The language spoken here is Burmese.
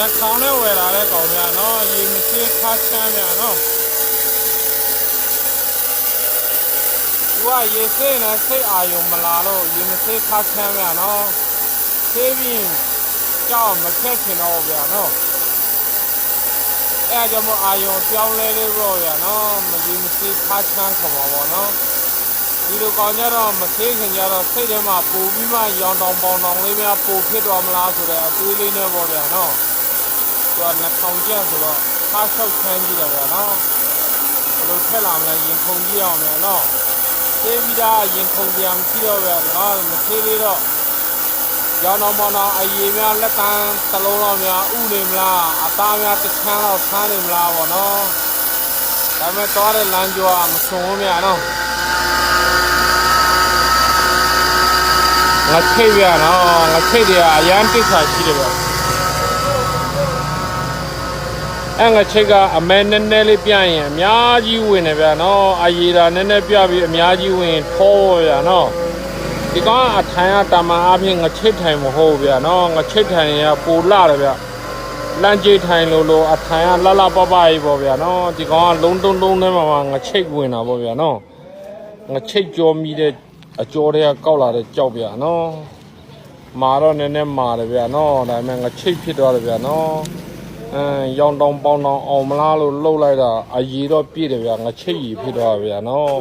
နှက်ထောင်နဲ့ဝယ်လာတဲ့ကောင်များနော်ရေမစေးခါချမ်းများနော်သူကရေစေးနဲ့စိတ်အာယုံမလာလို့ရေမစေးခါချမ်းများနော်စေးပြီးကြောက်မခက်ချင်တော့ဗျာနော်အဲအကြောင့်မို့အာယုံပြောင်းလဲလေးပေါ့ဗျာနော်မရေမစေးခါချမ်းခေါ်ပါဘောနော်ဒီလိုကောင်ကြတော့မသေးခင်ကြတော့စိတ်ထဲမှာပူပြီးမှရောင်တောင်ပေါင်တောင်လေးများပူဖြစ်သွားမလားဆိုတဲ့အတွေးလေးနဲ့ပေါ့ဗျာနော် သူကနှထောင်ကျပ်ဆိုတော့ဖားလျှောက်ချမ်းကြည့်တယ်ဗျာနော်ဘယ်လိုထက်လာမလဲရင်ခုန်ကြည့်အောင်မယ်နော်သေးပြီးသားရင်ခုန်ကြမရှိတော့ဗျာဒီမှာမသေးသေးတော့ရောင်းတော့မတော့အရေးများလက်တန်းတစ်လုံးတော့များဥနေမလားအသားများတစ်ချမ်းတော့ဆန်းနေမလားပေါ့နော်ဒါပေမဲ့တော့တဲ့လမ်းကျော်ကမဆုံးဘူးများနော်ငါချိတ်ဗျာနော်ငါချိတ်တယ်အရန်တိစ္ဆာရှိတယ်ဗျာ အဲ့ငါချိတ်ကအမဲနည်းနည်းလေးပြရင်အများကြီးဝင်တယ်ဗျာနော်အရေးတာနည်းနည်းပြပြီးအများကြီးဝင်ထောဗျာနော်ဒီကောင်ကအထိုင်ကတာမန်အပြင်ငါချိတ်ထိုင်မဟုတ်ဗျာနော်ငါချိတ်ထိုင်ရပူလာတယ်ဗျာလမ်းကြီးထိုင်လို့လို့အထိုင်ကလှလှပပကြီးပေါ့ဗျာနော်ဒီကောင်ကလုံးတုံးတုံးနဲ့မှငါချိတ်ဝင်တာပေါ့ဗျာနော်ငါချိတ်ကြောမိတဲ့အကျော်တွေကကောက်လာတဲ့ကြောက်ဗျာနော်မာတော့နည်းနည်းမာတယ်ဗျာနော်ဒါပေမဲ့ငါချိတ်ဖြစ်သွားတယ်ဗျာနော် အဲရောင်တောင်ပေါင်တောင်အောင်မလားလို့လှုပ်လိုက်တာအရီတော့ပြည့်တယ်ဗျာငါချိတ်ရီဖြစ်သွားဗျာနော်